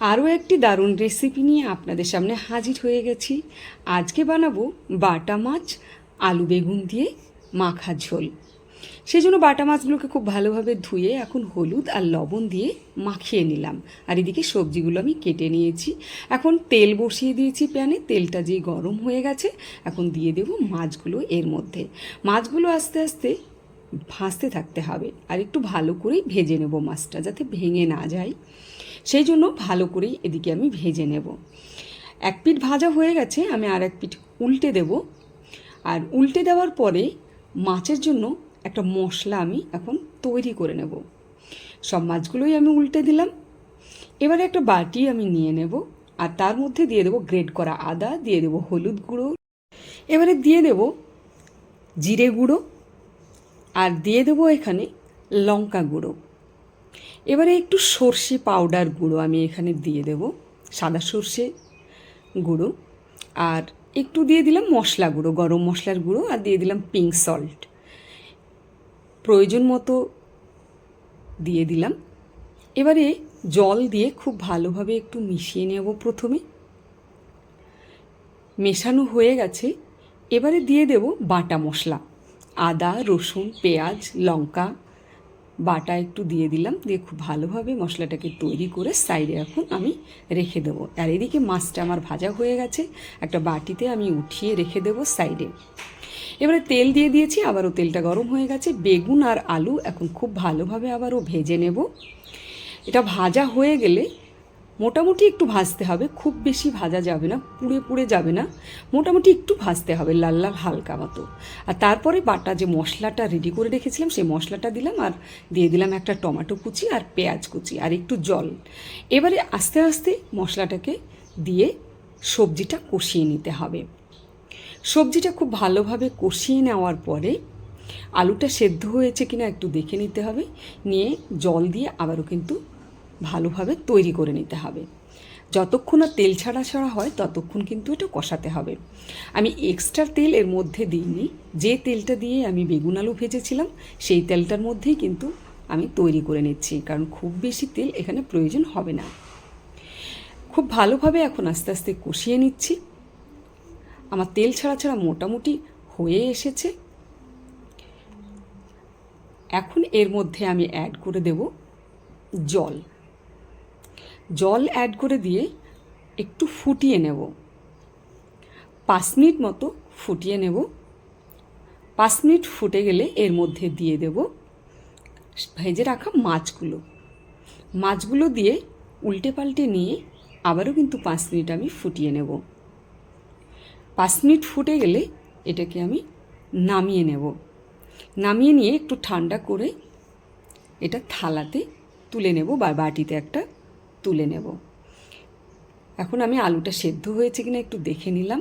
আরও একটি দারুণ রেসিপি নিয়ে আপনাদের সামনে হাজির হয়ে গেছি। আজকে বানাবো বাটা মাছ, আলু বেগুন দিয়ে মাখা ঝোল। সেই জন্য বাটা মাছগুলোকে খুব ভালোভাবে ধুয়ে এখন হলুদ আর লবণ দিয়ে মাখিয়ে নিলাম। আর এদিকে সবজিগুলো আমি কেটে নিয়েছি। এখন তেল বসিয়ে দিয়েছি প্যানে, তেলটা যে গরম হয়ে গেছে, এখন দিয়ে দেবো মাছগুলো এর মধ্যে। মাছগুলো আস্তে আস্তে ভাজতে থাকতে হবে। আর একটু ভালো করেই ভেজে নেব মাছটা, যাতে ভেঙে না যায়। সেই জন্য ভালো করেই এদিকে আমি ভেজে নেব। এক পিঠ ভাজা হয়ে গেছে, আমি আর এক পিঠ উল্টে দেব। আর উল্টে দেওয়ার পরে মাছের জন্য একটা মশলা আমি এখন তৈরি করে নেব। সব মাছগুলোই আমি উল্টে দিলাম। এবারে একটা বাটি আমি নিয়ে নেব আর তার মধ্যে দিয়ে দেবো গ্রেড করা আদা, দিয়ে দেবো হলুদ গুঁড়ো। এবারে দিয়ে দেবো জিরে গুঁড়ো আর দিয়ে দেবো এখানে লঙ্কা গুঁড়ো। এবারে একটু সর্ষে পাউডার গুঁড়ো আমি এখানে দিয়ে দেব, সাদা সর্ষে গুঁড়ো। আর একটু দিয়ে দিলাম মশলা গুঁড়ো, গরম মশলার গুঁড়ো, আর দিয়ে দিলাম পিঙ্ক সল্ট প্রয়োজন মতো দিয়ে দিলাম। এবারে জল দিয়ে খুব ভালোভাবে একটু মিশিয়ে নেব প্রথমে। মেশানো হয়ে গেছে। এবারে দিয়ে দেব বাটা মশলা, আদা, রসুন, পেঁয়াজ, লঙ্কা বাটা একটু দিয়ে দিলাম, দিয়ে খুব ভালোভাবে মশলাটাকে তৈরি করে সাইডে এখন আমি রেখে দেবো। আর এদিকে মাছটা আমার ভাজা হয়ে গেছে, একটা বাটিতে আমি উঠিয়ে রেখে দেবো সাইডে। এবারে তেল দিয়ে দিয়েছি, আবারও তেলটা গরম হয়ে গেছে। বেগুন আর আলু এখন খুব ভালোভাবে আবারও ভেজে নেব। এটা ভাজা হয়ে গেলে মোটামুটি একটু ভাজতে হবে, খুব বেশি ভাজা যাবে না, পুড়ে পুড়ে যাবে না, মোটামুটি একটু ভাজতে হবে লাল লাল হালকা মতো। আর তারপরে বাটা যে মশলাটা রেডি করে রেখেছিলাম, সেই মশলাটা দিলাম আর দিয়ে দিলাম একটা টমেটো কুচি আর পেঁয়াজ কুচি আর একটু জল। এবারে আস্তে আস্তে মশলাটাকে দিয়ে সবজিটা কষিয়ে নিতে হবে। সবজিটা খুব ভালোভাবে কষিয়ে নেওয়ার পরে আলুটা সেদ্ধ হয়েছে কিনা একটু দেখে নিতে হবে। নিয়ে জল দিয়ে আবারও কিন্তু ভালোভাবে তৈরি করে নিতে হবে। যতক্ষণ না তেল ছাড়া ছাড়া হয়, ততক্ষণ কিন্তু এটা কষাতে হবে। আমি এক্সট্রা তেল এর মধ্যে দিইনি। যে তেলটা দিয়ে আমি বেগুন আলু ভেজেছিলাম, সেই তেলটার মধ্যেই কিন্তু আমি তৈরি করে নিচ্ছি, কারণ খুব বেশি তেল এখানে প্রয়োজন হবে না। খুব ভালোভাবে এখন আস্তে আস্তে কষিয়ে নিচ্ছি। আমার তেল ছাড়া ছাড়া মোটামুটি হয়ে এসেছে। এখন এর মধ্যে আমি অ্যাড করে দেব জল। জল অ্যাড করে দিয়ে একটু ফুটিয়ে নেব। পাঁচ মিনিট মতো ফুটিয়ে নেব। পাঁচ মিনিট ফুটে গেলে এর মধ্যে দিয়ে দেব ভেজে রাখা মাছগুলো। মাছগুলো দিয়ে উল্টে পাল্টে নিয়ে আবারও কিন্তু পাঁচ মিনিট আমি ফুটিয়ে নেব। পাঁচ মিনিট ফুটে গেলে এটাকে আমি নামিয়ে নেব। নামিয়ে নিয়ে একটু ঠান্ডা করে এটা থালাতে তুলে নেব বা বাটিতে একটা তুলে নেব। এখন আমি আলুটা সেদ্ধ হয়েছে কিনা একটু দেখে নিলাম।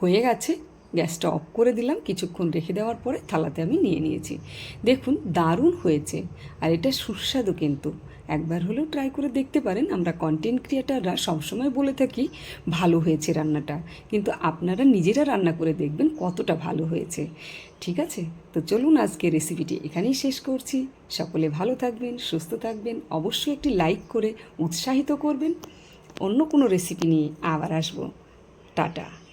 হয়ে গেছে। গ্যাসটা অফ করে দিলাম, কিছুক্ষণ রেখে দেওয়ার পরে থালাতে আমি নিয়ে নিয়েছি। দেখুন, দারুণ হয়েছে। আর এটা সুস্বাদু কিন্তু। একবার হলেও ট্রাই করে দেখতে পারেন। আমরা কন্টেন্ট ক্রিয়েটাররা সবসময় বলে থাকি, ভালো হয়েছে রান্নাটা। কিন্তু আপনারা নিজেরা রান্না করে দেখবেন কতটা ভালো হয়েছে। ঠিক আছে? তো চলুন আজকে রেসিপিটি এখানেই শেষ করছি। সকলে ভালো থাকবেন, সুস্থ থাকবেন। অবশ্যই একটি লাইক করে উৎসাহিত করবেন। অন্য কোনো রেসিপি নিয়ে আবার আসব। টাটা!